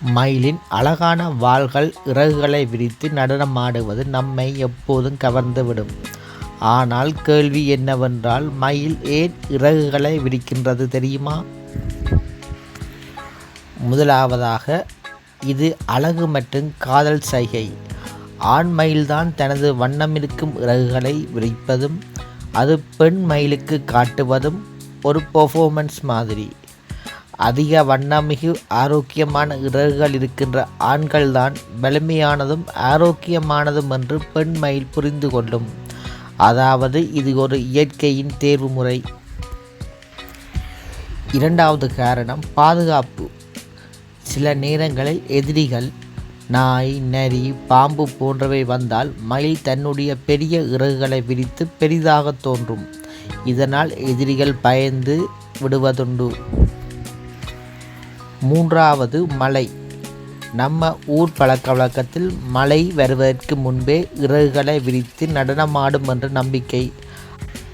மயிலின் அழகான வாள்கள் இறகுகளை விரித்து நடனமாடுவது நம்மை எப்போதும் கவர்ந்துவிடும். ஆனால் கேள்வி என்னவென்றால் மயில் ஏன் இறகுகளை விரிக்கின்றது தெரியுமா? முதலாவதாக இது அழகு மற்றும் காதல் சைகை. ஆண் மயில்தான் தனது வண்ணமிருக்கும் இறகுகளை விரிப்பதும் அது பெண் மயிலுக்கு காட்டுவதும் ஒரு பெர்ஃபார்மன்ஸ் மாதிரி. அதிக வண்ணமிகு ஆரோக்கியமான இறகுகள் இருக்கின்ற ஆண்கள்தான் வலிமையானதும் ஆரோக்கியமானதும் என்று பெண் மயில் புரிந்து கொள்ளும். அதாவது இது ஒரு இயற்கையின் தேர்வு முறை. இரண்டாவது காரணம் பாதுகாப்பு. சில நேரங்களில் எதிரிகள் நாய் நரி பாம்பு போன்றவை வந்தால் மயில் தன்னுடைய பெரிய இறகுகளை விரித்து பெரிதாக தோன்றும். இதனால் எதிரிகள் பயந்து விடுவதுண்டு. மூன்றாவது மழை நம்ம ஊர் பழக்க வழக்கத்தில் மழை வருவதற்கு முன்பே இறகுகளை விரித்து நடனமாடும் என்ற நம்பிக்கை.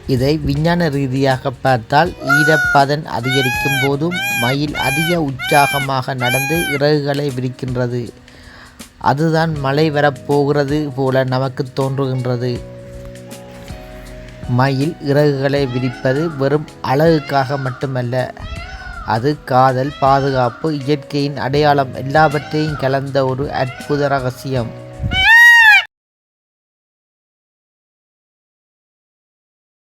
இதை விஞ்ஞான ரீதியாக பார்த்தால் ஈரப்பதன் அதிகரிக்கும் போதும் மயில் அதிக உற்சாகமாக நடந்து இறகுகளை விரிக்கின்றது. அதுதான் மழை வரப்போகிறது போல நமக்கு தோன்றுகின்றது. மயில் இறகுகளை விரிப்பது வெறும் அழகுக்காக மட்டுமல்ல அது காதல் பாதுகாப்பு இயற்கையின் அடையாளம் எல்லாவற்றையும் கலந்த ஒரு அற்புத ரகசியம்.